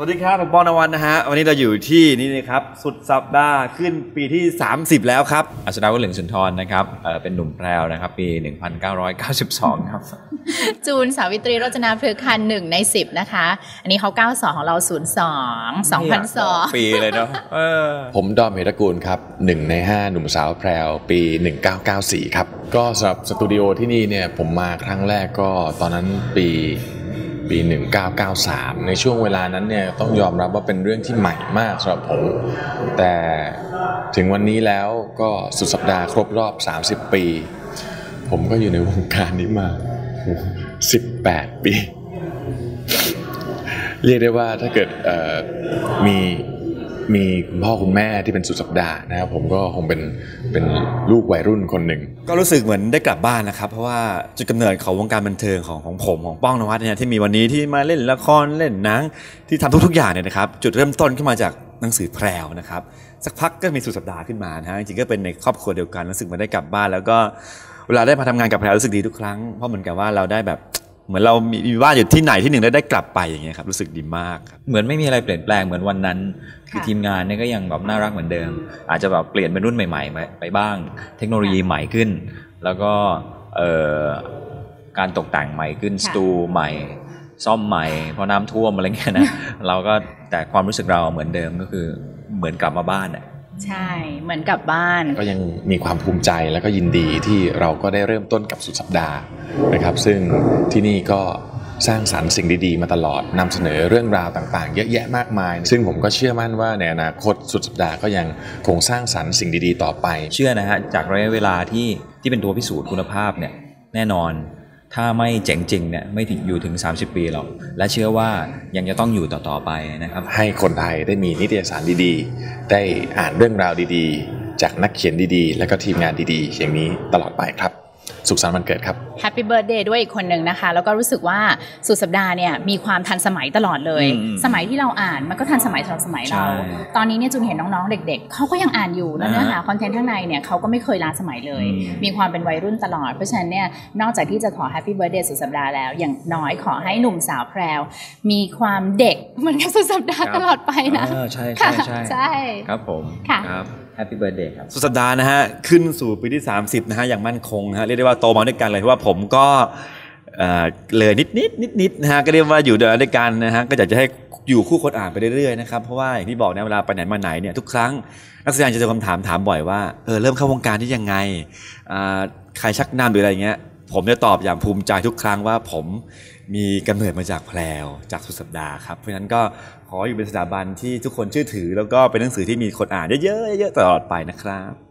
สวัสดีครับ ผมปองนวันนะฮะ วันนี้เราอยู่ที่นี่นะครับ สุดสัปดาห์ขึ้นปีที่ 30 แล้วครับอัศดาวุฒิเหลืองสุนทรนะครับเอ่อเป็นหนุ่มแพรวนะครับ ปี 1992 ครับ จูนสาวิตรีโรจนาพฤกษ์คันหนึ่งใน 10 นะคะ อันนี้เขา 92 ของเรา 02 2002 ปีเลยเนาะเออผมดอมเหตระกูลครับหนึ่งใน 5 หนุ่มสาวแพรวปี 1994 ครับ ก็สำหรับสตูดิโอที่นี่เนี่ยผมมาครั้งแรกก็ตอนนั้นปี ปี 1993 ในช่วงเวลานั้นเนี่ยต้องยอมรับว่าเป็นเรื่องที่ใหม่มากสำหรับผม แต่ถึงวันนี้แล้วก็สุดสัปดาห์ครบรอบ 30 ปี ผมก็อยู่ในวงการนี้มา 18 ปี เรียกได้ว่าถ้าเกิดมี มีคุณพ่อคุณแม่ที่เป็นสุดสัปดาห์นะครับผมก็คงเป็นเป็นลูกวัยรุ่นคนหนึ่งก็รู้สึกเหมือนได้กลับบ้านนะครับ เพราะว่าจุดกำเนิดของวงการบันเทิงของของผมของป้องนวัดเนี่ยที่มีวันนี้ที่มาเล่นละครเล่นหนังที่ทำทุกๆอย่างเนี่ยนะครับจุดเริ่มต้นขึ้นมาจากหนังสือแพรวนะครับสักพักก็มีสุดสัปดาห์ขึ้นมานะฮะจริงๆก็เป็นในครอบครัวเดียวกันรู้สึกเหมือนได้กลับบ้าน แล้วก็เวลาได้มาทำงานกับแพรวรู้สึกดีทุกครั้งเพราะเหมือนกับว่าเราได้แบบ เหมือนเรามีมีบ้านอยู่ที่ไหนที่หนึ่งแล้วได้กลับไปอย่างเงี้ยครับรู้สึกดีมากครับเหมือนไม่มีอะไรเปลี่ยนแปลงเหมือนวันนั้นคือค่ะทีมงานเนี่ยก็ยังแบบน่ารักเหมือนเดิม อาจจะแบบเปลี่ยนเป็นรุ่นใหม่ๆไปไปบ้าง เทคโนโลยีใหม่ขึ้น แล้วก็เอ่อการตกแต่งใหม่ขึ้นสตูใหม่ ซ่อมใหม่เพราะน้ำท่วมอะไรเงี้ยนะเราก็แต่ความรู้สึกเราเหมือนเดิมก็คือเหมือนกลับมาบ้านอะ ใช่เหมือนกลับบ้าน ก็ยังมีความภูมิใจและก็ยินดีที่เราก็ได้เริ่มต้นกับสุดสัปดาห์นะครับ ซึ่งที่นี่ก็สร้างสรรค์สิ่งดีๆ มาตลอดนำเสนอเรื่องราวต่างๆ เยอะแยะมากมาย ซึ่งผมก็เชื่อมั่นว่าในอนาคตสุดสัปดาห์ก็ยังคงสร้างสรรค์สิ่งดีๆ ต่อไป เชื่อนะฮะจากระยะเวลาที่ที่เป็นตัวพิสูจน์คุณภาพเนี่ยแน่นอน ถ้าไม่เจ๋งจริงเนี่ยไม่ถึงอยู่ถึง 30 ปีหรอก และเชื่อว่ายังจะต้องอยู่ต่อ ๆ ไปนะครับ ให้คนไทยได้มีนิตยสารดีๆ ได้อ่านเรื่องราวดีๆ จากนักเขียนดีๆ และก็ทีมงานดีๆ อย่างนี้ตลอดไปครับ สุขสันต์วันเกิดครับแฮปปี้เบิร์ดเดย์ด้วยอีกคนหนึ่งนะคะ แล้วก็รู้สึกว่าสุดสัปดาห์เนี่ยมีความทันสมัยตลอดเลยอืมสมัยที่เราอ่านมันก็ทันสมัยสำหรับสมัยเราใช่ตอนนี้เนี่ยจูนเห็นน้องๆ เด็กๆเขาก็ยังอ่านอยู่แล้วนะฮะเนื้อหาคอนเทนต์ข้างในเนี่ยเขาก็ไม่เคยล้าสมัยเลยอืมมีความเป็นวัยรุ่นตลอด เพราะฉะนั้นเนี่ยนอกจากที่จะขอแฮปปี้เบิร์ดเดย์สุดสัปดาห์แล้วอย่างน้อยขอให้หนุ่มสาวแพรวมีความเด็กเหมือนกับสุดสัปดาห์ตลอดไปนะเออใช่ใช่ใช่ใช่ครับผมค่ะครับ แฮปปี้เบิร์ดเดย์ครับสุดสัปดาห์นะฮะขึ้นสู่ปีที่ 30นะฮะอย่างมั่นคงนะฮะเรียกได้ว่าโตมาด้วยกันเลยเพราะว่าผมก็เออเลยนิดนิดนิดนิดนะฮะก็เรียกว่าอยู่ด้วยกันนะฮะก็อยากจะให้อยู่คู่คนอ่านไปเรื่อยๆนะครับเพราะว่าอย่างที่บอกนะเวลาไปไหนมาไหนเนี่ยทุกครั้งนักแสดงจะเจอคำถามถามบ่อยว่าเออเริ่มเข้าวงการที่ยังไงใครชักนำหรืออะไรเงี้ย ผมจะตอบอย่างภูมิใจทุกครั้งว่าผมมีกำเนิดมาจากแพรวจากสุดสัปดาห์ครับ เพราะฉะนั้นก็ขออยู่เป็นสถาบันที่ทุกคนเชื่อถือ แล้วก็เป็นหนังสือที่มีคนอ่านเยอะๆเยอะๆตลอดไปนะครับ